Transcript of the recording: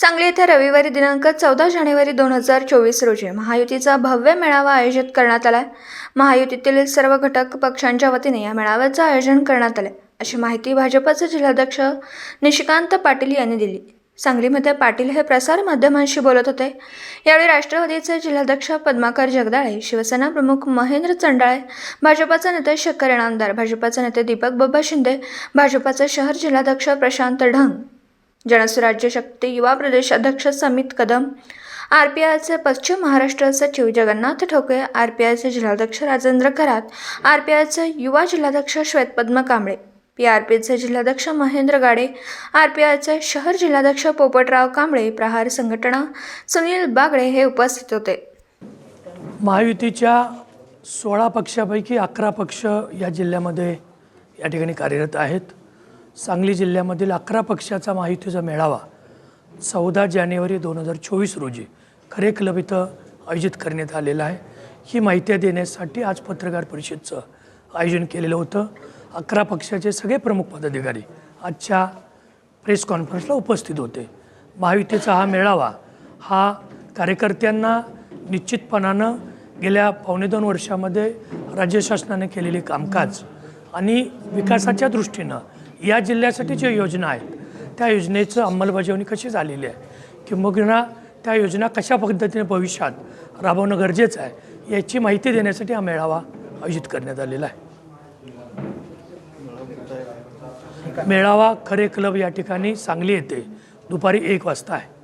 सांगली येथे रविवारी दिनांक चौदा जानेवारी दोन हजार चोवीस रोजी महायुतीचा भव्य मेळावा आयोजित करण्यात आलाय. महायुतीतील सर्व घटक पक्षांच्या वतीने या मेळाव्याचं आयोजन करण्यात आले अशी माहिती भाजपचे जिल्हाध्यक्ष निशिकांत पाटील यांनी दिली. सांगलीमध्ये पाटील हे प्रसार माध्यमांशी बोलत होते. यावेळी राष्ट्रवादीचे जिल्हाध्यक्ष पद्माकर जगदाळे शिवसेना प्रमुख महेंद्र चंडाळे भाजपाचे नेते शेखर इनामदार भाजपाचे नेते दीपक बाबा शिंदे भाजपाचे शहर जिल्हाध्यक्ष प्रशांत ढंग जनसुराज्य शक्ती युवा प्रदेश अध्यक्ष समित कदम आर पी आयचे पश्चिम महाराष्ट्र सचिव जगन्नाथ ठोके आर पी आयचे जिल्हाध्यक्ष राजेंद्र खरात आर पी आयचे युवा जिल्हाध्यक्ष श्वेतपद्म कांबळे पी आर पीचे जिल्हाध्यक्ष महेंद्र गाडे आर पी आयचे शहर जिल्हाध्यक्ष पोपटराव कांबळे प्रहार संघटना सुनील बागडे हे उपस्थित होते. महायुतीच्या सोळा पक्षापैकी अकरा पक्ष या जिल्ह्यामध्ये या ठिकाणी कार्यरत आहेत. सांगली जिल्ह्यामधील अकरा पक्षाचा माहितीचा मेळावा चौदा जानेवारी दोन हजार चोवीस रोजी खरे क्लब इथं आयोजित करण्यात आलेला आहे. ही माहिती देण्यासाठी आज पत्रकार परिषदेचं आयोजन केलेलं होतं. अकरा पक्षाचे सगळे प्रमुख पदाधिकारी आजच्या प्रेस कॉन्फरन्सला उपस्थित होते. महायुतीचा हा मेळावा हा कार्यकर्त्यांना निश्चितपणानं गेल्या पावणे दोन वर्षामध्ये राज्य शासनाने केलेले कामकाज आणि विकासाच्या दृष्टीनं या जिल्ह्यासाठी ज्या योजना आहेत त्या योजनेचं अंमलबजावणी कशी झालेली आहे? किंबहुना त्या योजना कशा पद्धतीने भविष्यात राबवणं गरजेचं आहे याची माहिती देण्यासाठी हा मेळावा आयोजित करण्यात आलेला आहे. मेळावा खरे क्लब या ठिकाणी सांगली येथे दुपारी एक वाजता आहे.